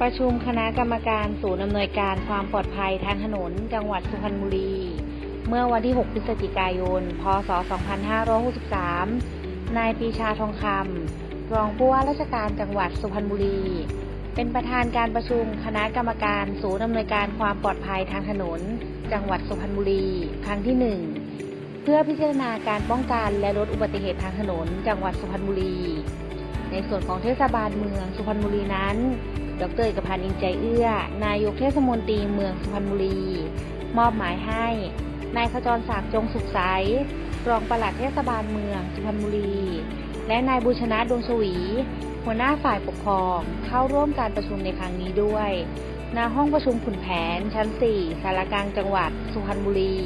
ประชุมคณะกรรมการศูนย์อำนวยการความปลอดภัยทางถนน จังหวัดสุพรรณบุรี เมื่อวันที่ 6 พฤศจิกายน พศ 2563 นายปีชาทองคำรองผู้ว่าราชการจังหวัดสุพรรณบุรี เป็นประธานการประชุมคณะกรรมการศูนย์อำนวยการความปลอดภัยทางถนน จังหวัดสุพรรณบุรี ครั้งที่ 1 เพื่อพิจารณาการป้องกันและลดอุบัติเหตุทางถนน จังหวัดสุพรรณบุรี ในส่วนของเทศบาลเมืองสุพรรณบุรีนั้น ดรเอกพันธ์อินใจเอื้อ นายกเทศมนตรีเมืองสุพรรณบุรี มอบหมายให้ นายขจรศักดิ์จงสุขใส รองปลัดเทศบาลเมืองสุพรรณบุรี และนายบุชนะดวงชวี หัวหน้าฝ่ายปกครอง เข้าร่วมการประชุมในครั้งนี้ด้วยณห้องประชุมขุนแผนชั้น 4 สารกลางจังหวัดสุพรรณบุรี